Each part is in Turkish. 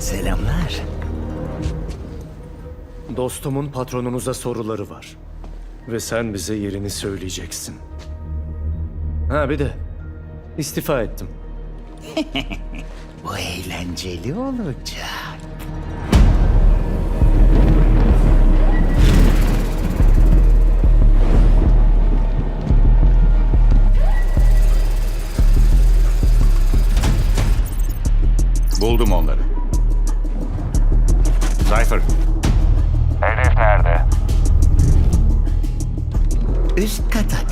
Selamlar. Dostumun patronumuza soruları var. Ve sen bize yerini söyleyeceksin. Ha bir de istifa ettim. Bu eğlenceli olacak. Buldum onları. Cypher, Hedef nerede? Üst kata.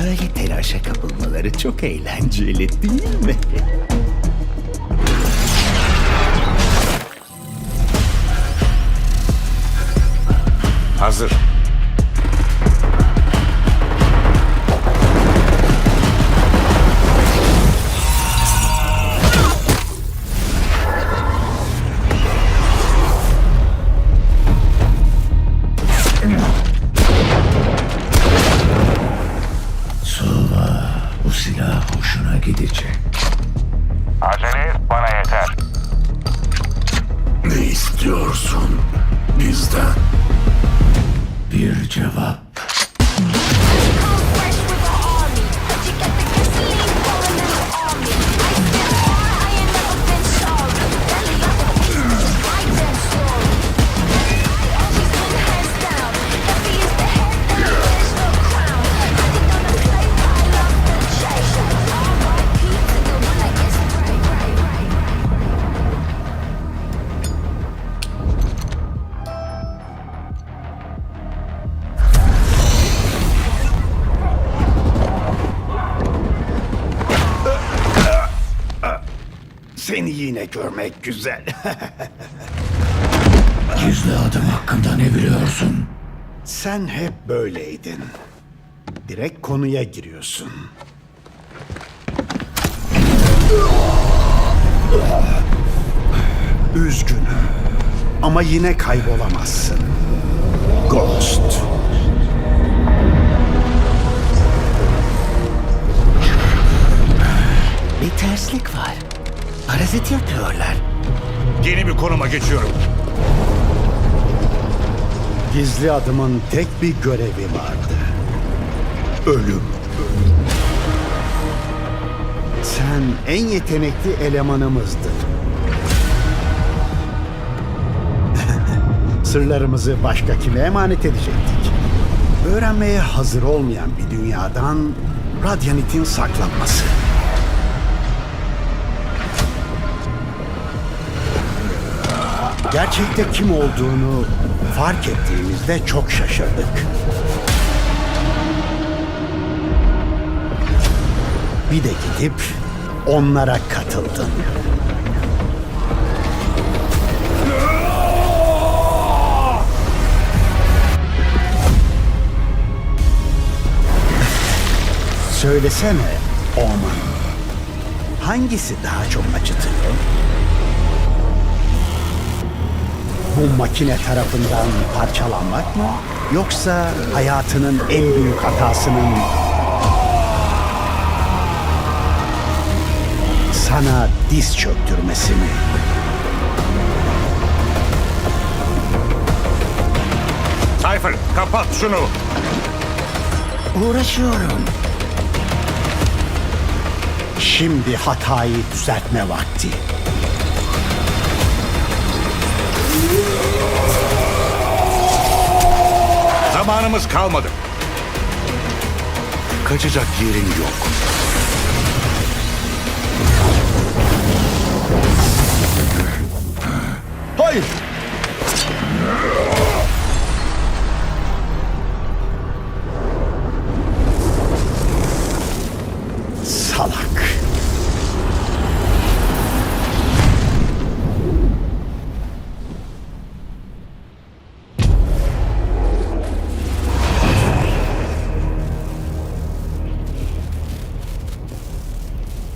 Öyle telaşa kapılmaları çok eğlenceli değil mi? hazır. Seni yine görmek güzel. Gizli adım hakkında ne biliyorsun? Sen hep böyleydin. Direkt konuya giriyorsun. Üzgünüm. Ama yine kaybolamazsın. Ghost. Bir terslik var. Parazit yapıyorlar. Yeni bir konuma geçiyorum. Gizli adımın tek bir görevi vardı. Ölüm. Sen en yetenekli elemanımızdın. Sırlarımızı başka kime emanet edecektik? Öğrenmeye hazır olmayan bir dünyadan Radyanit'in saklanması. Gerçekte kim olduğunu fark ettiğimizde çok şaşırdık. Bir de gidip onlara katıldın. Söylesene Oman. Hangisi daha çok acıtıyor? Bu makine tarafından parçalanmak mı? Yoksa hayatının en büyük hatasının sana diz çöktürmesi mi? Cypher, kapat şunu. Uğraşıyorum. Şimdi hatayı düzeltme vakti. Zamanımız kalmadı. Kaçacak yerin yok. Hayır!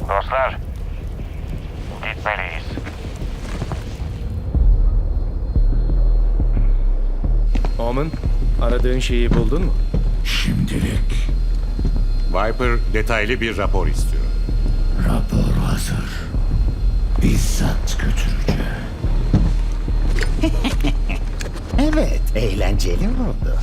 Dostlar, gitmeliyiz. Omen, aradığın şeyi buldun mu? Şimdilik Viper detaylı bir rapor istiyor. rapor hazır. Bizzat götüreceğim. Eğlenceli mi oldu?